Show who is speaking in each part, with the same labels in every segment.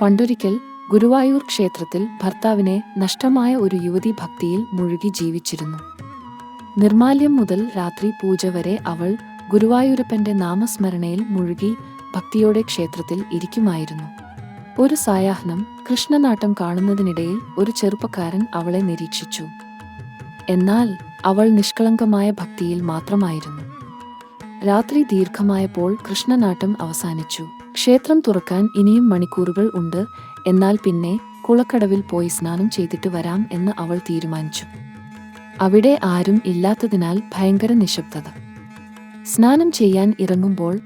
Speaker 1: പണ്ടൊരിക്കൽ ഗുരുവായൂർ ക്ഷേത്രത്തിൽ ഭർത്താവിനെ നഷ്ടമായ ഒരു യുവതി ഭക്തിയിൽ മുഴുകി ജീവിച്ചിരുന്നു. നിർമാല്യം മുതൽ രാത്രി പൂജ വരെ അവൾ ഗുരുവായൂരപ്പന്റെ നാമസ്മരണയിൽ മുഴുകി ഭക്തിയോടെ ക്ഷേത്രത്തിൽ ഇരിക്കുമായിരുന്നു. ഒരു സായാഹ്നം കൃഷ്ണനാട്ടം കാണുന്നതിനിടയിൽ ഒരു ചെറുപ്പക്കാരൻ അവളെ നിരീക്ഷിച്ചു. എന്നാൽ അവൾ നിഷ്കളങ്കമായ ഭക്തിയിൽ മാത്രമായിരുന്നു. രാത്രി ദീർഘമായപ്പോൾ കൃഷ്ണനാട്ടം അവസാനിച്ചു. ക്ഷേത്രം തുറക്കാൻ ഇനിയും മണിക്കൂറുകൾ ഉണ്ട്. എന്നാൽ പിന്നെ കുളക്കടവിൽ പോയി സ്നാനം ചെയ്തിട്ട് വരാം എന്ന് അവൾ തീരുമാനിച്ചു. അവിടെ ആരും ഇല്ലാത്തതിനാൽ ഭയങ്കര നിശബ്ദത. സ്നാനം ചെയ്യാൻ ഇറങ്ങുമ്പോൾ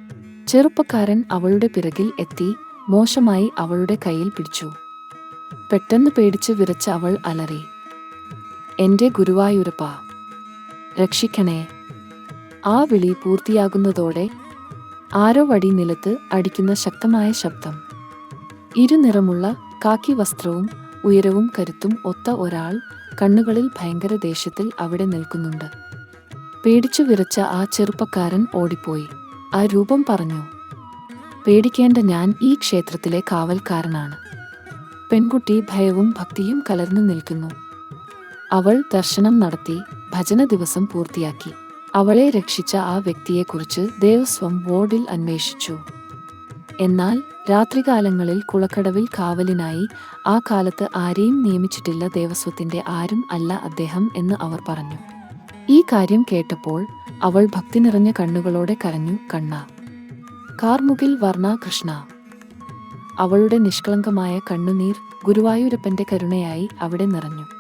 Speaker 1: ചെറുപ്പക്കാരൻ അവളുടെ പിറകിൽ എത്തി മോശമായി അവളുടെ കയ്യിൽ പിടിച്ചു. പെട്ടെന്ന് പേടിച്ച് വിറച്ച അവൾ അലറി. എന്റെ ഗുരുവായൂരപ്പ രക്ഷിക്കണേ ആ വിളി പൂർത്തിയാകുന്നതോടെ ആരോ വടി നിലത്ത് അടിക്കുന്ന ശക്തമായ ശബ്ദം. ഇരുനിറമുള്ള കാക്കി വസ്ത്രവും ഉയരവും കരുത്തും ഒത്ത ഒരാൾ കണ്ണുകളിൽ ഭയങ്കര ദേഷ്യത്തിൽ അവിടെ നിൽക്കുന്നുണ്ട്. പേടിച്ചു വിറച്ച ആ ചെറുപ്പക്കാരൻ ഓടിപ്പോയി. ആ രൂപം പറഞ്ഞു പേടിക്കേണ്ട ഞാൻ ഈ ക്ഷേത്രത്തിലെ കാവൽക്കാരനാണ്. പെൺകുട്ടി ഭയവും ഭക്തിയും കലർന്നു നിൽക്കുന്നു. അവൾ ദർശനം നടത്തി ഭജന ദിവസം പൂർത്തിയാക്കി. അവളെ രക്ഷിച്ച ആ വ്യക്തിയെക്കുറിച്ച് ദേവസ്വം ബോർഡിൽ അന്വേഷിച്ചു. എന്നാൽ രാത്രികാലങ്ങളിൽ കുളക്കടവിൽ കാവലിനായി ആ കാലത്ത് ആരെയും നിയമിച്ചിട്ടില്ല ദേവസ്വത്തിന്റെ ആരും അല്ല അദ്ദേഹം എന്ന് അവർ പറഞ്ഞു. ഈ കാര്യം കേട്ടപ്പോൾ അവൾ ഭക്തി നിറഞ്ഞ കണ്ണുകളോടെ കരഞ്ഞു കണ്ണ കാർമുകിൽ വർണ കൃഷ്ണ. അവളുടെ നിഷ്കളങ്കമായ കണ്ണുനീർ ഗുരുവായൂരപ്പന്റെ കരുണയായി അവിടെ നിറഞ്ഞു.